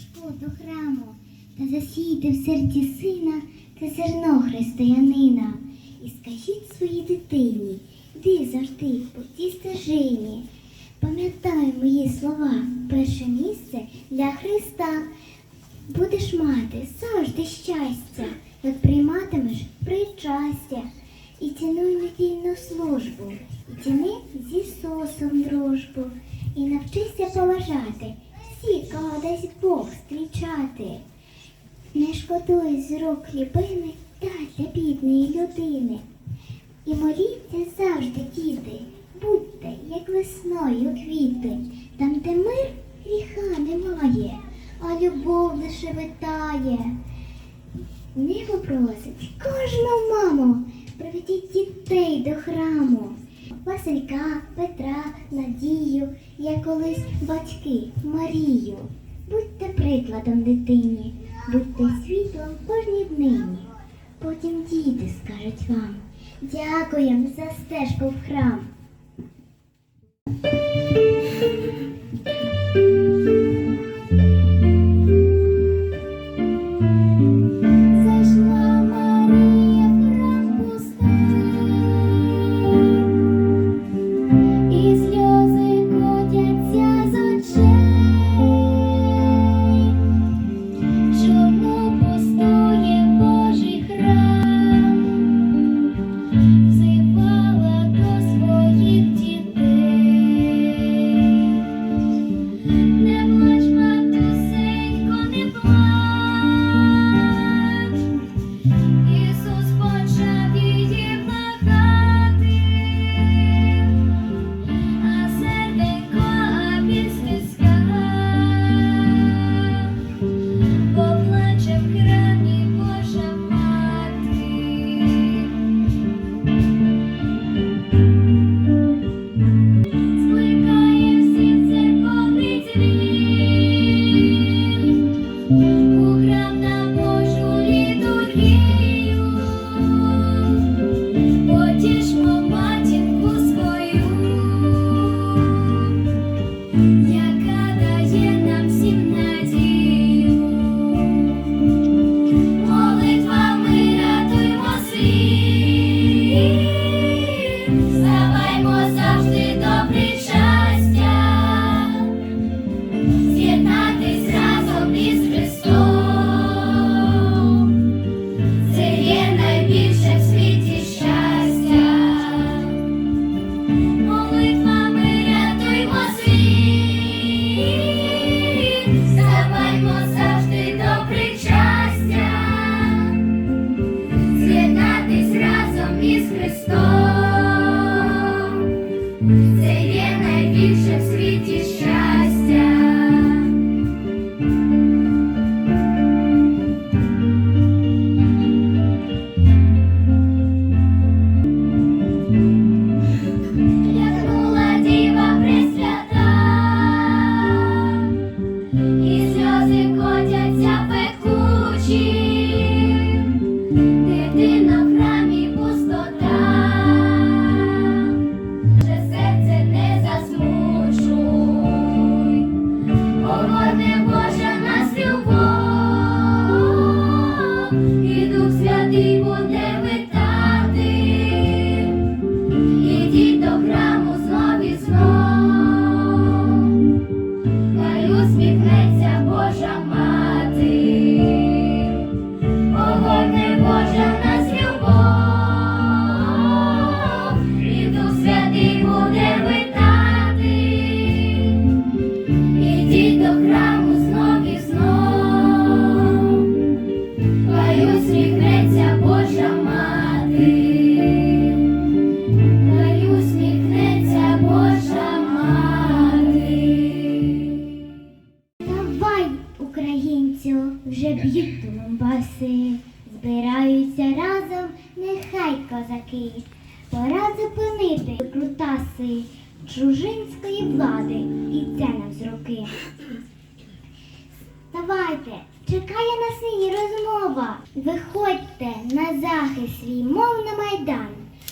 свічку до храму та засійте в серці сина те зерно християнина. І скажіть своїй дитині, йди завжди по тій стежині. Пам'ятай мої слова, перше місце для Христа. Будеш мати завжди щастя, як прийматимеш причастя. І цінуй недільну службу, і ціни з Ісусом дружбу, і навчися поважати всіх, кого дасть Бог зустрічати. Не шкодуй з рук хлібини та для бідної людини. І моліться завжди, діти, будьте, як весною квіти, там, де мир гріха немає, а любов лише витає. Небо просить кожну маму, приведіть дітей до храму. Василька, Петра, Надію, я колись батьки Марію. Будьте прикладом дитині, будьте світлом кожній днині. Потім діти скажуть вам, дякуємо за стежку в храм.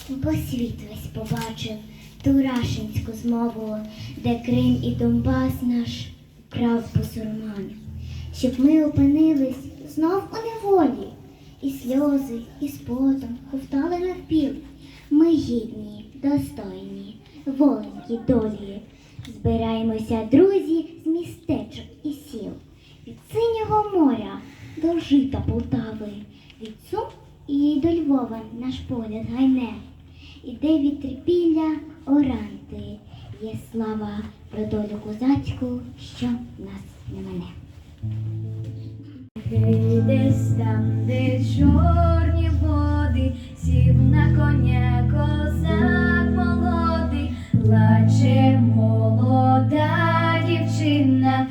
Бо світ весь побачив ту рашинську змову, де Крим і Донбас наш крав бусурман. щоб ми опинились знов у неволі, і сльози, і спотом ковтали навпіл. Ми гідні, достойні, воленькі долі. Збираємося, друзі, з містечок і сіл, від синього моря до жита Полтави, від Сум і до Львова наш погляд гайне. Іде від трипілля оранти, є слава про долю козацьку, що нас не мене. Гей, десь там, де чорні води, сів на коня козак молодий, плаче молода дівчина,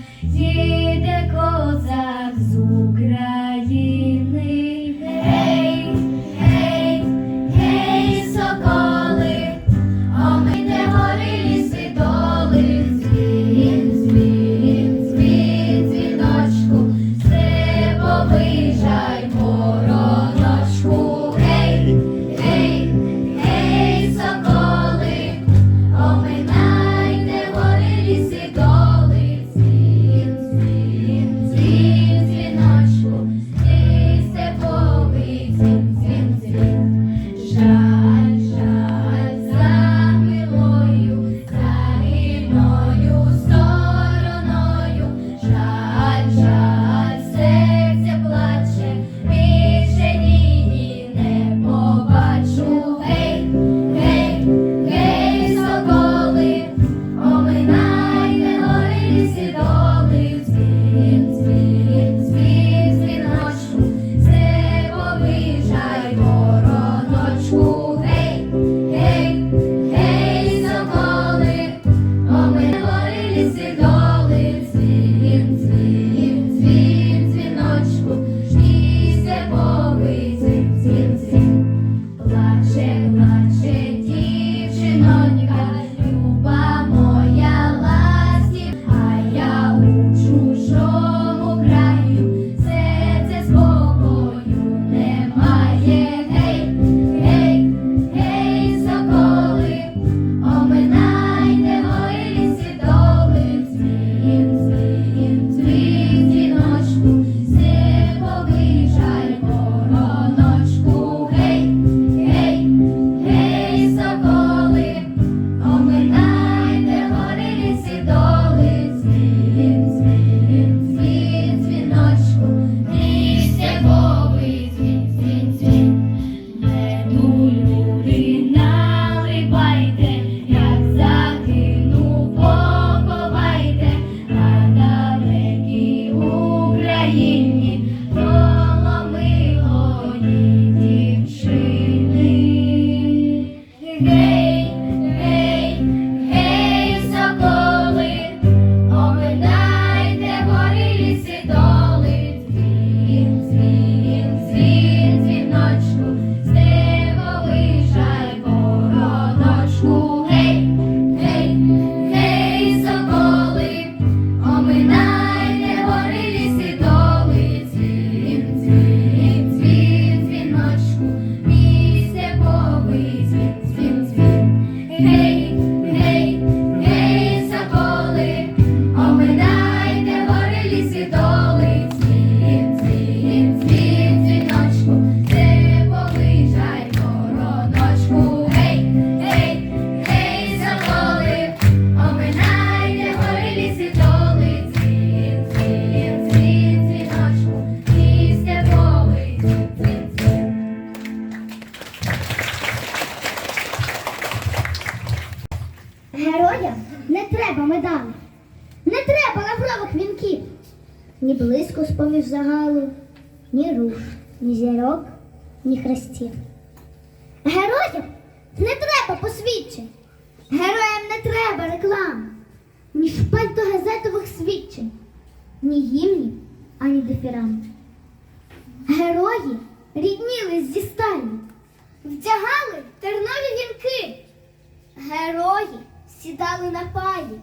Герої сідали на палі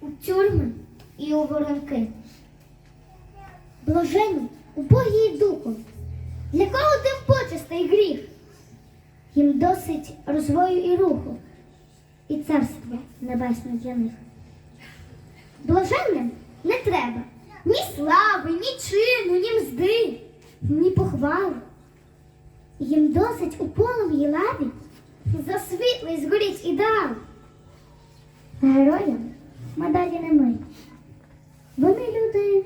у тюрми і у воронки. Блажені убогі й духом, для кого тим почестей гріх? Їм досить розвою і руху, і царство небесне для них. Блаженним не треба ні слави, ні чину, ні мзди, ні похвали. Їм досить у полум'ї лаві за світлий згоріть ідеал. Героям медалі не ми. Вони люди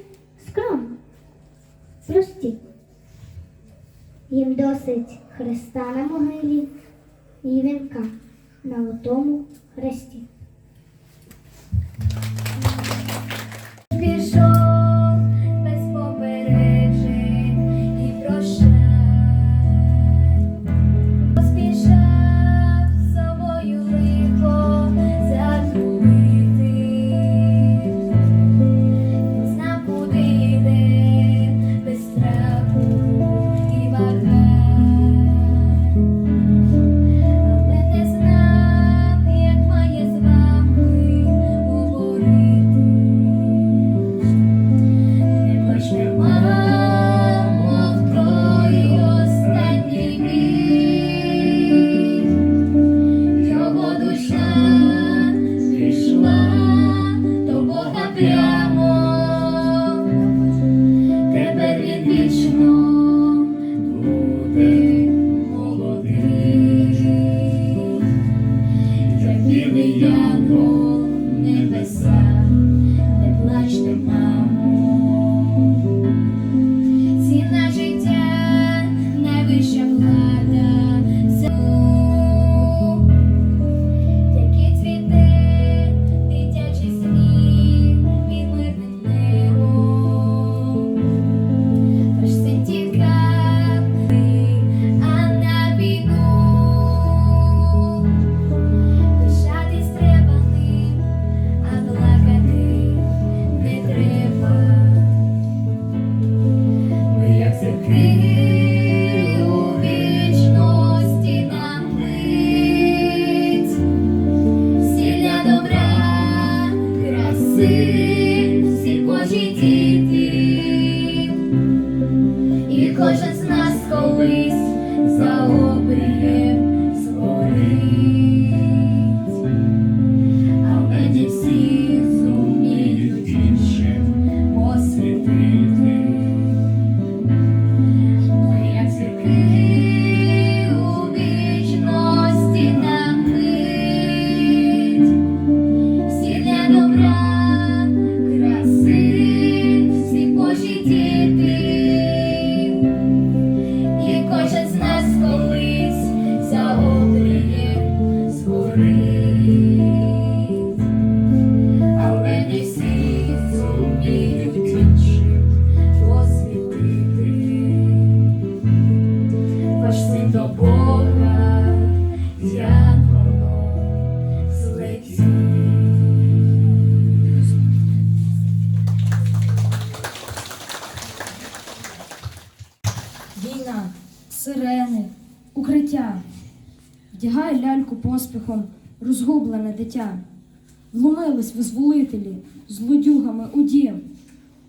скромні, прості. Їм досить хреста на могилі і вінка на отому хресті. Кожен з нас колись за Вдягай ляльку поспіхом, розгублене дитя. Вломились визволителі злодюгами у дім.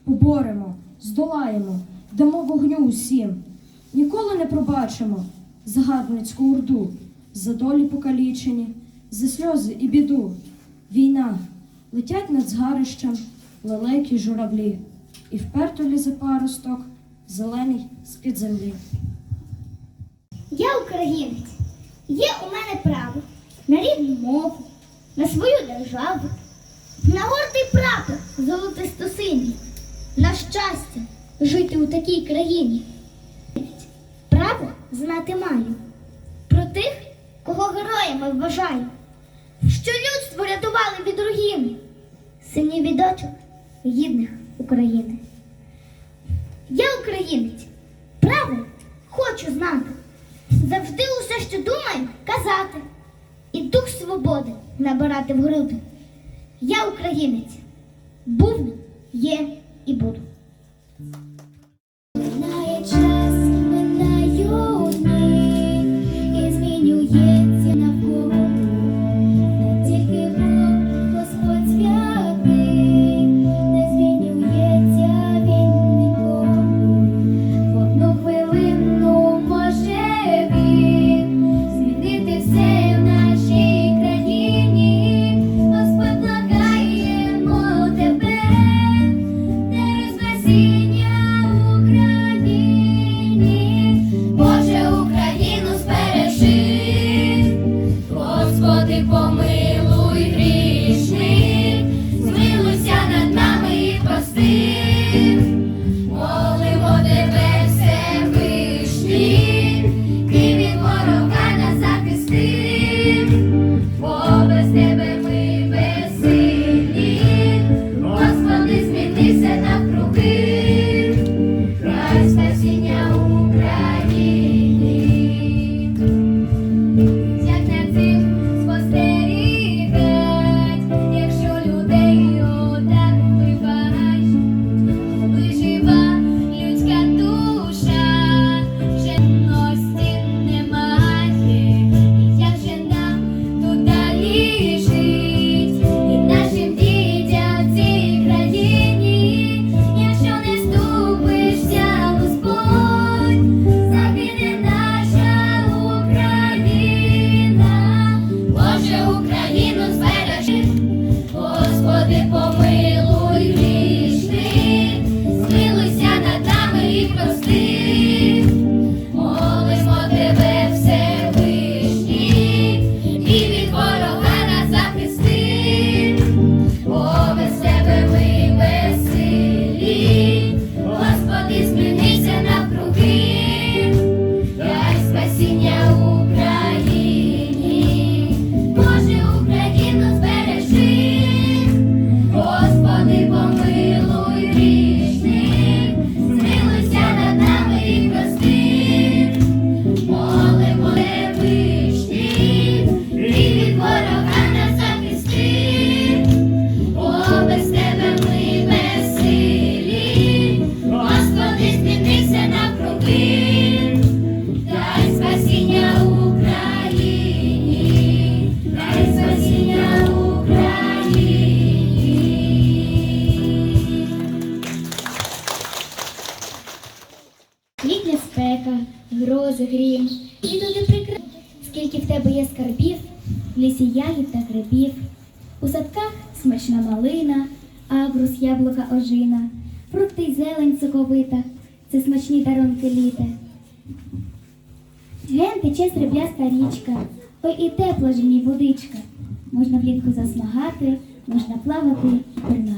Поборемо, здолаємо, дамо вогню усім. Ніколи не пробачимо загарбницьку урду, за долі покалічені, за сльози і біду. Війна летять над згарищем лелекі журавлі, і вперто лізе паросток, зелений з-під землі. Я українець. Є у мене право на рідну мову, на свою державу, на гордий прапор золотисто синій, на щастя жити у такій країні. Право знати маю про тих, кого героями вважаю, що людство рятували від руїни, синів і дочок гідних України. Я українець, право хочу знати. Завжди усе, що думаю, казати. І дух свободи набирати в груди. Я українець. Був, є і буду. Ген тече срібляста річка, ой і тепла ж ній водичка. Можна влітку засмагати, можна плавати і пірнати.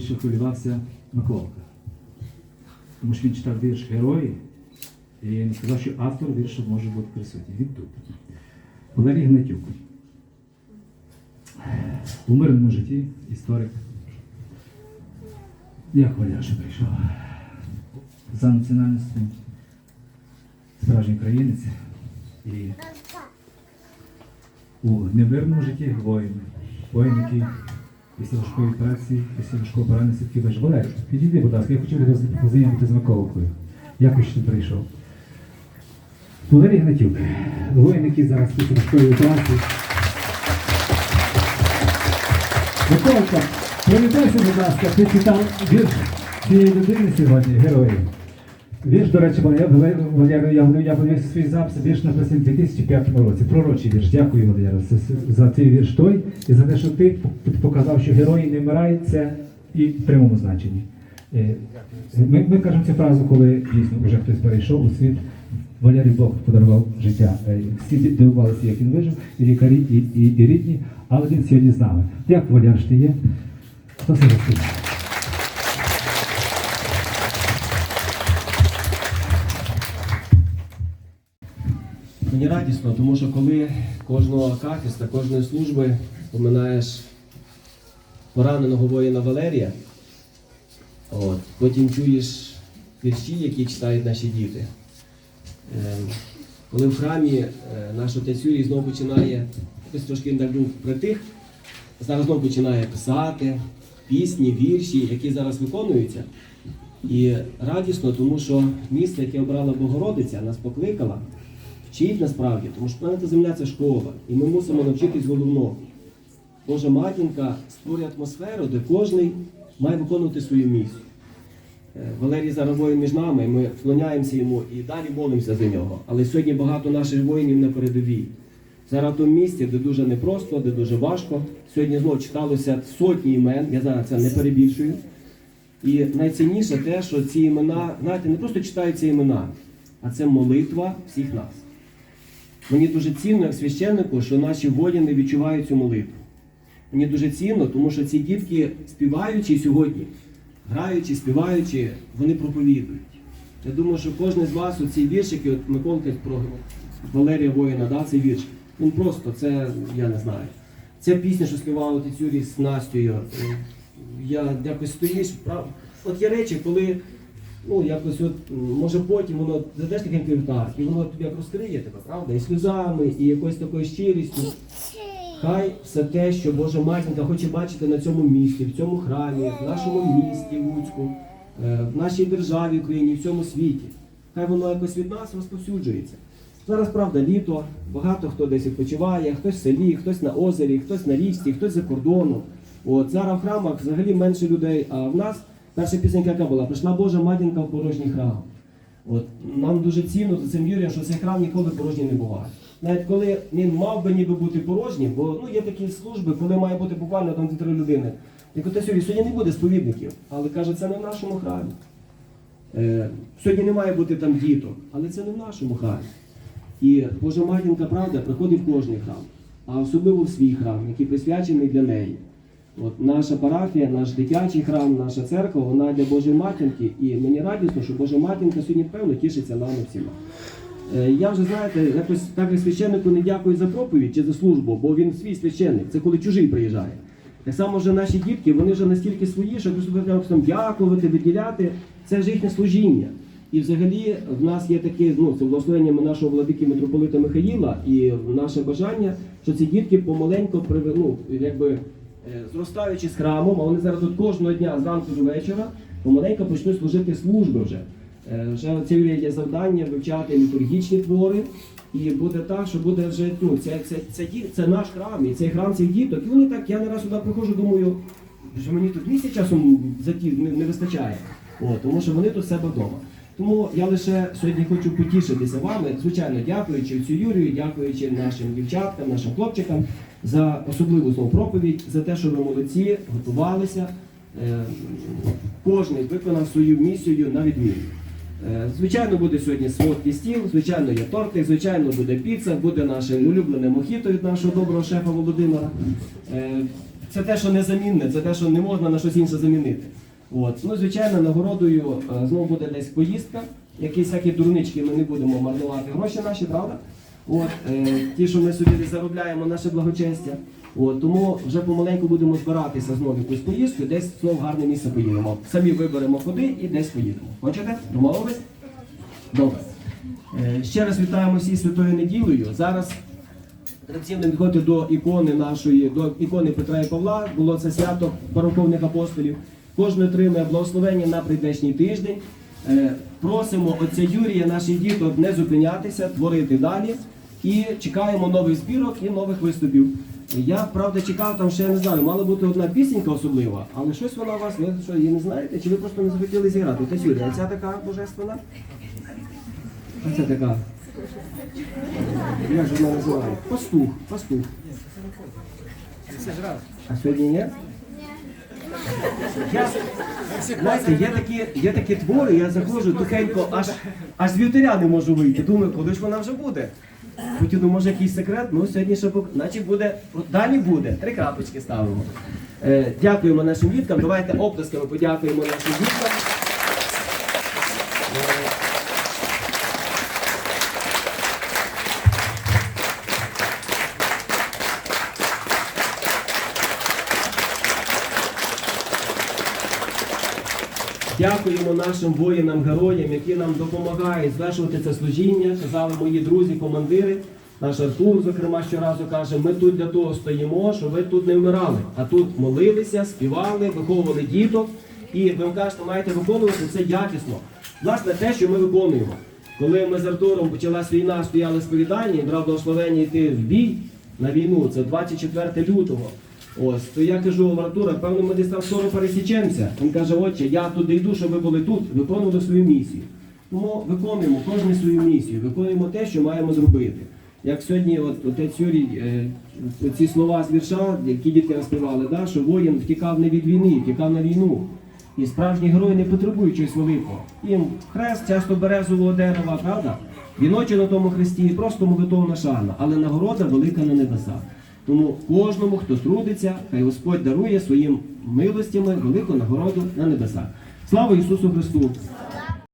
Найбільше хвилювався Миколка. Тому що він читав вірш Герої і він сказав, що автор віршу може бути присутній. Він тут. Валерій Гнатюк. У мирному житті історик. Як Валя, що прийшов? За національністю справжній українець. І у немирному житті воїн. Воїн, який після важкої праці, після важкого поранення все-таки вижив. Валерій, підійди, будь ласка, я хотів тебе познайомити з Миколкою. Як що ти прийшов? Валерій Гнатюк, воїн, який зараз після важкої операції. Миколка, привітайся, будь ласка, ти читав вірш цієї людини сьогодні, герої. Вірш, до речі, я, Валерій, я, подивився свій запис, вірш написаний у 2005 році. Пророчий вірш. Дякую, Валера, за, цей вірш той і за те, що ти показав, що герої не вмирають, це і в прямому значенні. Е, Ми, ми кажемо цю фразу, коли дійсно вже хтось перейшов у світ. Валерій Бог подарував життя. Е, Всі дивувалися, як він вижив, і лікарі, і, і, і рідні, але він сьогодні з нами. Як Валяр, що ти є? Хто себе Мені радісно, тому що коли кожного акафіста, кожної служби поминаєш пораненого воїна Валерія, от, потім чуєш вірші, які читають наші діти. Е, коли в храмі е, наш отець Юрій знову починає якось трошки інтерв'ю притих, зараз знову починає писати пісні, вірші, які зараз виконуються. І радісно, тому що місце, яке обрала Богородиця, нас покликала, вчить насправді, тому що планета Земля це школа, і ми мусимо навчитись головного. Божа матінка створює атмосферу, де кожен має виконувати свою місію. Е, Валерій зараз воїн між нами, ми вклоняємося йому і далі молимося за нього. Але сьогодні багато наших воїнів на передовій. Зараз в тому місці, де дуже непросто, де дуже важко. Сьогодні знову читалося сотні імен, я зараз це не перебільшую. І найцінніше те, що ці імена, знаєте, не просто читаються імена, а це молитва всіх нас. Мені дуже цінно, як священнику, що наші воїни відчувають цю молитву. Мені дуже цінно, тому що ці дітки, співаючи сьогодні, граючи, співаючи, вони проповідують. Я думаю, що кожен з вас оці віршики, от Миколка про Валерія Воїна, да, цей вірш, він просто, це, я не знаю. Ця пісня, що співала Тетюрі з Настю, я якось стоїш. От є речі, коли ну, якось от, може потім воно зайдеш таким квітар, і воно тобі як розкриє тебе, правда? І сльозами, і якоюсь такою щирістю. Хай все те, що Божа матінка хоче бачити на цьому місці, в цьому храмі, в нашому місті Луцьку, е, в нашій державі Україні, в цьому світі. Хай воно якось від нас розповсюджується. Зараз, правда, літо, багато хто десь відпочиває, хтось в селі, хтось на озері, хтось на річці, хтось за кордоном. От зараз в храмах взагалі менше людей, а в нас перша пісенька яка була? Прийшла Божа матінка в порожній храм. От нам дуже цінно за цим Юрієм, що цей храм ніколи порожній не буває. Навіть коли він мав би ніби бути порожнім, бо ну, є такі служби, коли має бути буквально там три людини. Як от Юрій, сьогодні не буде сповідників, але каже, це не в нашому храмі. Е, сьогодні не має бути там діток, але це не в нашому храмі. І Божа матінка, правда, приходить в кожний храм, а особливо в свій храм, який присвячений для неї. От наша парафія, наш дитячий храм, наша церква, вона для Божої матінки. І мені радісно, що Божа матінка сьогодні певно тішиться нами всіма. Е, Я вже знаєте, якось так і священнику не дякую за проповідь чи за службу, бо він свій священник, це коли чужий приїжджає. Так само вже наші дітки, вони вже настільки свої, що треба дякувати, виділяти. Це вже їхнє служіння. І взагалі в нас є таке, ну це благословення нашого владики митрополита Михаїла, і наше бажання, що ці дітки помаленько приве- ну, якби зростаючи з храмом, а вони зараз тут кожного дня зранку до вечора, помаленько почнуть служити служби вже. Е, Вже це є завдання вивчати літургічні твори, і буде так, що буде вже ну, це, це, це, ді- це наш храм, і цей храм цих діток. І вони так, я не раз сюди приходжу, думаю, що мені тут місця часом заті не, не вистачає. О, тому що вони тут себе вдома. Тому я лише сьогодні хочу потішитися вами, звичайно, дякуючи цю Юрію, дякуючи нашим дівчаткам, нашим хлопчикам за особливу знову проповідь, за те, що ви молодці, готувалися. Е, Кожний виконав свою місію на відміну. Е, Звичайно, буде сьогодні солодкий стіл, звичайно, є тортик, звичайно, буде піца, буде наше улюблене мохіто від нашого доброго шефа Володимира. Е, Це те, що незамінне, це те, що не можна на щось інше замінити. От. Ну, звичайно, нагородою знову буде десь поїздка. Якісь всякі дурнички ми не будемо марнувати гроші наші, правда? От, е, ті, що ми собі заробляємо, наше благочестя. От, тому вже помаленьку будемо збиратися знову якусь поїздку, десь знову гарне місце поїдемо. Самі виберемо куди і десь поїдемо. Хочете? Домовились? Добре. Е, ще раз вітаємо всі святою неділею. Зараз Традиційно відходити до ікони нашої, до ікони Петра і Павла, було це свято пароковних апостолів. Кожен отримує благословення на прийдешній тиждень. Е, Просимо отця Юрія, наших діток, не зупинятися, творити далі. І чекаємо нових збірок і нових виступів. Я правда чекав там ще не знаю, мала бути одна пісенька особлива, але щось вона у вас, ви що її не знаєте, чи ви просто не захотіли зіграти? Отець Юрій, а ця така божественна? А це така. Як же вона називає? Пастух, пастух. А сьогодні ні? Я, знаєте, є такі, є такі твори, я заходжу тихенько, аж, аж з вівтаря не можу вийти. Думаю, коли ж вона вже буде? Потім, ну, може якийсь секрет, ну сьогодні ще пок... значить буде, далі буде. Три крапочки ставимо. Е, дякуємо нашим діткам. Давайте оплесками подякуємо нашим діткам. Дякуємо нашим воїнам, героям, які нам допомагають звершувати це служіння. Казали мої друзі, командири. Наш Артур, зокрема, щоразу каже, ми тут для того стоїмо, що ви тут не вмирали, а тут молилися, співали, виховували діток. І ви кажете, маєте виконувати це якісно. Власне, те, що ми виконуємо. Коли ми з Артуром почалась війна, стояли сповідання і брав благословення йти в бій на війну, це 24 лютого. Ось, то я кажу, Артура, певно, ми десь там скоро пересічемося. Він каже, отче, я туди йду, щоб ви були тут, виконували свою місію. Тому виконуємо кожну свою місію, виконуємо те, що маємо зробити. Як сьогодні, от отець Юрій, е, ці слова з вірша, які дітки розпівали, да, що воїн втікав не від війни, втікав на війну. І справжні герої не потребують чогось великого. Їм хрест часто березового дерева, правда? Віночі на тому хресті, і просто молитовна шана, але нагорода велика на небесах. Тому кожному, хто трудиться, хай Господь дарує своїм милостями велику нагороду на небесах. Слава Ісусу Христу!